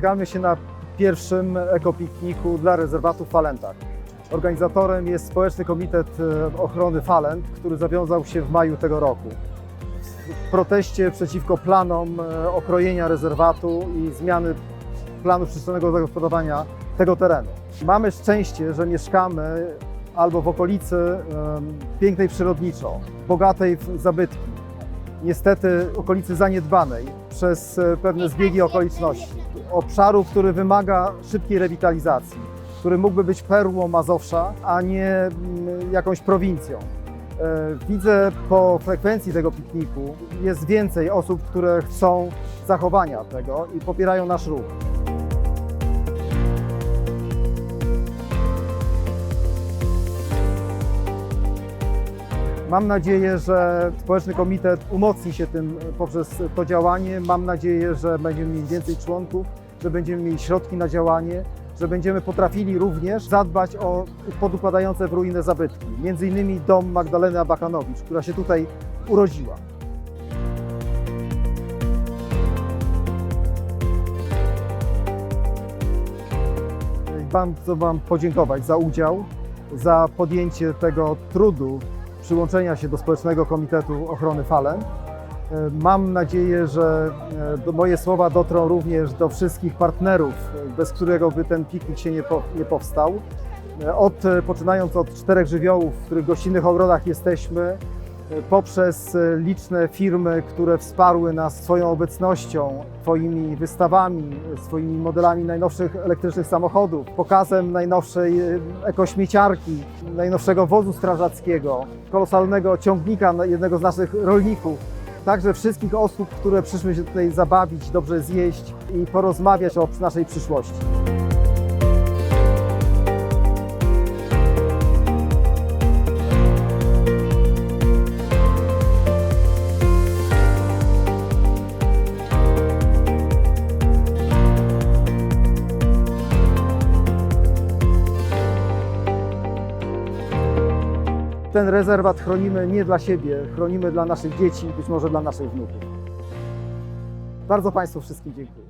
Spotykamy się na pierwszym ekopikniku dla rezerwatu w Falentach. Organizatorem jest Społeczny Komitet e, Ochrony Falent, który zawiązał się w maju tego roku. W proteście przeciwko planom e, okrojenia rezerwatu i zmiany planu przestrzennego zagospodarowania tego terenu. Mamy szczęście, że mieszkamy albo w okolicy pięknej przyrodniczo, bogatej w zabytki, niestety okolicy zaniedbanej przez e, pewne zbiegi okoliczności. Obszaru, który wymaga szybkiej rewitalizacji, który mógłby być perłą Mazowsza, a nie mm, jakąś prowincją. E, Widzę po frekwencji tego pikniku jest więcej osób, które chcą zachowania tego i popierają nasz ruch. Mam nadzieję, że Społeczny Komitet umocni się tym poprzez to działanie. Mam nadzieję, że będziemy mieli więcej członków, że będziemy mieli środki na działanie, że będziemy potrafili również zadbać o podupadające w ruinę zabytki. Między innymi dom Magdaleny Abakanowicz, która się tutaj urodziła. Bardzo Wam podziękować za udział, za podjęcie tego trudu przyłączenia się do Społecznego Komitetu Ochrony Falen. E, Mam nadzieję, że e, moje słowa dotrą również do wszystkich partnerów, e, bez którego by ten piknik się nie, po, nie powstał. Od, poczynając od czterech żywiołów, w których gościnnych ogrodach jesteśmy, poprzez e, liczne firmy, które wsparły nas swoją obecnością, swoimi wystawami, swoimi modelami najnowszych elektrycznych samochodów, pokazem najnowszej e, ekośmieciarki, najnowszego wozu strażackiego, kolosalnego ciągnika jednego z naszych rolników. Także wszystkich osób, które przyszły się tutaj zabawić, dobrze zjeść i porozmawiać o naszej przyszłości. Ten rezerwat chronimy nie dla siebie, chronimy dla naszych dzieci, być może dla naszych wnuków. Bardzo Państwu wszystkim dziękuję.